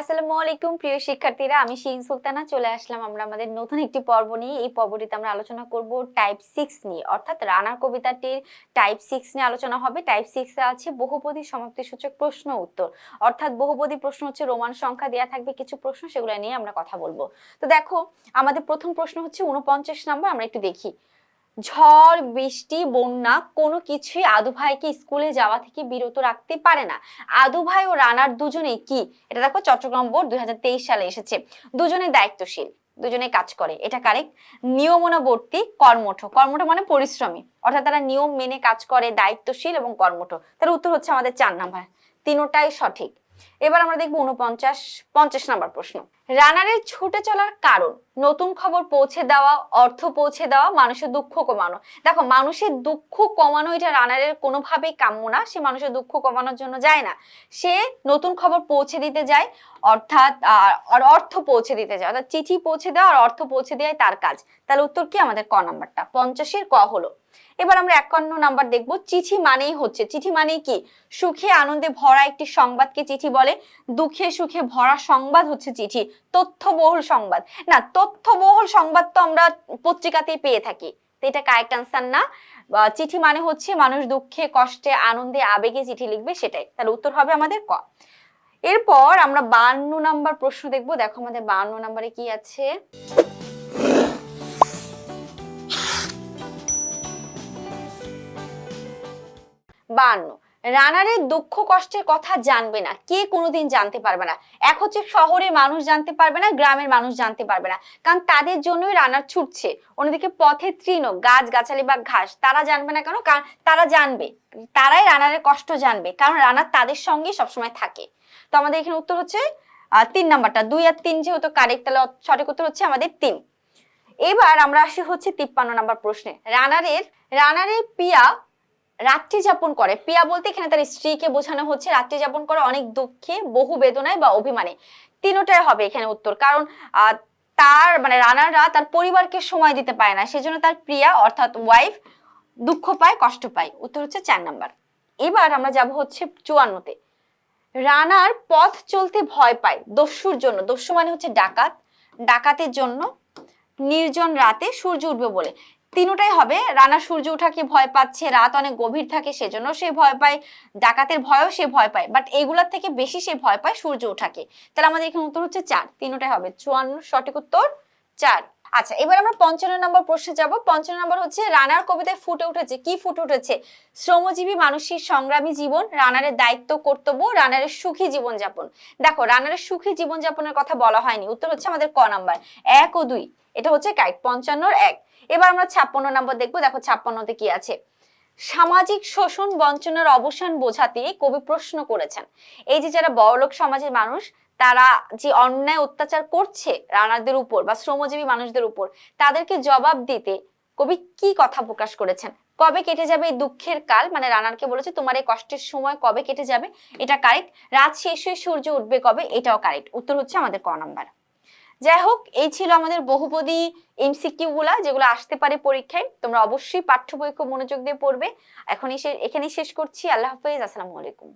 আসসালামু আলাইকুম, প্রিয় শিক্ষার্থীরা। আমি শিন সুলতানা, চলে আসলাম আমরা আমাদের নতুন একটি পর্ব নিয়ে। এই পর্বটিতে আমরা আলোচনা করব টাইপ সিক্স নিয়ে। অর্থাৎ রানার কবিতাটির টাইপ সিক্স নিয়ে আলোচনা হবে। টাইপ সিক্সে আছে বহুপদী সমাপ্তি সূচক প্রশ্ন উত্তর। অর্থাৎ বহুপদী প্রশ্ন হচ্ছে রোমান সংখ্যা দেওয়া থাকবে কিছু প্রশ্ন, সেগুলো নিয়ে আমরা কথা বলব। তো দেখো, আমাদের প্রথম প্রশ্ন হচ্ছে উনপঞ্চাশ নম্বর, আমরা একটু দেখি। ঝড়, বৃষ্টি, বন্যা কোনো কিছুই আদু ভাইকে স্কুলে যাওয়া থেকে বিরত রাখতে পারে না। আদু ভাই ও রানার দুজনেই কি? এটা দেখো চট্টগ্রাম বোর্ড দুই হাজার তেইশ সালে এসেছে। দুজনে দায়িত্বশীল, দুজনে কাজ করে, এটা কারেক্ট নিয়মনাবর্তী কর্মঠ কর্মঠ মানে পরিশ্রমী। অর্থাৎ তারা নিয়ম মেনে কাজ করে, দায়িত্বশীল এবং কর্মঠ। তার উত্তর হচ্ছে আমাদের চার নাম্বার, তিনোটাই সঠিক। এবার আমরা দেখব উনপঞ্চাশ পঞ্চাশ নাম্বার প্রশ্ন। রানারের ছুটে চলার কারণ, নতুন খবর পৌঁছে দেওয়া, অর্থ পৌঁছে দেওয়া, মানুষের দুঃখ কমানো। দেখো, মানুষের দুঃখ কমানো এটা রানারের কোনোভাবেই কাম্য না, সে মানুষের দুঃখ কমানোর জন্য যায় না। সে নতুন খবর পৌঁছে দিতে যায়, অর্থাৎ আর অর্থ পৌঁছে দিতে যায়, অর্থাৎ চিঠি পৌঁছে দেওয়া আর অর্থ পৌঁছে দেওয়াই তার কাজ। তাহলে উত্তর কি? আমাদের ক নাম্বারটা। পঞ্চাশের ক হলো। এবার আমরা একান্ন নাম্বার দেখব, চিঠি মানেই হচ্ছে, চিঠি মানেই কি? সুখে, আনন্দে ভরা একটি সংবাদকে চিঠি বলে। দুঃখে, সুখে ভরা সংবাদ হচ্ছে চিঠি। তথ্যবহুল সংবাদ। না, তথ্যবহুল সংবাদ তো আমরা পত্রিকাতেই পেয়ে থাকি। এটা কারেক্ট আনসার না। চিঠি মানে হচ্ছে মানুষ দুঃখে, কষ্টে, আনন্দে, আবেগে চিঠি লিখবে সেটাই। তাহলে উত্তর হবে আমাদের ক। এরপর আমরা বান্ন নাম্বার প্রশ্ন দেখব। দেখো আমাদের বান্ন নাম্বারে কি আছে? বান্ন। রানারের দুঃখ কষ্টের কথা জানবে না। কে কোনোদিন জানতে পারবে না। এক হচ্ছে শহরের মানুষ জানতে পারবে না, গ্রামের মানুষ জানতে পারবে না। কারণ তাদের জন্যই রানার ছুটছে। অন্যদিকে পথে তৃণ গাছ গাছালি বা ঘাস, তারা জানবে না কেন? কারণ তারা জানবে। তারাই রানারের কষ্ট জানবে। কারণ রানার তাদের সঙ্গে সবসময় থাকে। তো আমাদের এখানে উত্তর হচ্ছে তিন নাম্বারটা। দুই আর তিন যেহেতু কারেক্ট তাহলে সঠিক উত্তর হচ্ছে আমাদের তিন। এবার আমরা আসি হচ্ছে তিপ্পান্ন নাম্বার প্রশ্নে। রানারের রানারের পিয়া রাত্রি যাপন করে। পিয়া বলতে এখানে তার স্ত্রীকে বোঝানো হচ্ছে, রাত্রি যাপন করে অনেক দুঃখে, বহু বেদনায় বা অভিমানে। তিনোটাই হবে এখানে উত্তর। কারণ তার মানে রানাররা তার পরিবারকে সময় দিতে পারে না, সেজন্য তার প্রিয়া, অর্থাৎ ওয়াইফ দুঃখ পায়, কষ্ট পায়। উত্তর হচ্ছে চার নাম্বার। এবার আমরা যাব হচ্ছে চুয়ান্নতে। রানার পথ চলতে ভয় পায় দস্যুর জন্য। দস্যু মানে হচ্ছে ডাকাত। ডাকাতের জন্য নির্জন রাতে সূর্য উঠবে বলে। তিনোটাই হবে। রানা সূর্য ওঠাকে ভয় পাচ্ছে? রাত অনেক গভীর থাকে, সেজন্য সে ভয় পায়। ডাকাতের ভয়ও সে ভয় পায়। বাট এগুলার থেকে বেশি সে ভয় পায় সূর্য ওঠাকে তাহলে আমাদের এখানে উত্তর হচ্ছে চার। তিনটাই হবে। চুয়ান্ন, সঠিক উত্তর চার। আচ্ছা এবার আমরা পঞ্চান্ন নম্বর প্রশ্নে যাব। পঞ্চান্ন নম্বর হচ্ছে, রানার কবিতায় ফুটে উঠেছে। কি ফুটে উঠেছে? শ্রমজীবী মানুষের সংগ্রামী জীবন, রানারের দায়িত্ব, কর্তব্য, রানারের সুখী জীবনযাপন। দেখো, রানারের সুখী জীবনযাপনের কথা বলা হয়নি। উত্তর হচ্ছে আমাদের ক নাম্বার। এক ও দুই। এটা হচ্ছে কাইট পঞ্চান্নর এক। এবার আমরা ছাপ্পান্ন নম্বর দেখব। দেখো, ছাপ্পান্নতে কি আছে? সামাজিক শোষণ বঞ্চনার অবসান বোঝাতে কবি প্রশ্ন করেছেন। এই যে যারা বড়লোক সমাজের মানুষ তারা যে অন্যায় অত্যাচার করছে রানারদের উপর বা শ্রমজীবী মানুষদের উপর, তাদেরকে জবাব দিতে কবি কি কথা প্রকাশ করেছেন? কবে কেটে যাবে এই দুঃখের কাল? মানে রানারকে বলেছে, তোমার এই কষ্টের সময় কবে কেটে যাবে? এটা কারেক্ট রাত শেষ হয়ে সূর্য উঠবে কবে? এটাও কারেক্ট উত্তর হচ্ছে আমাদের ক নাম্বার। যাই হোক, এই ছিল আমাদের বহুপদী এমসিকিউ গুলা, যেগুলো আসতে পারে পরীক্ষায়। তোমরা অবশ্যই পাঠ্য বই খুব মনোযোগ দিয়ে পড়বে। এখনই এখানেই শেষ করছি। আল্লাহ হাফেজ। আসসালামু আলাইকুম।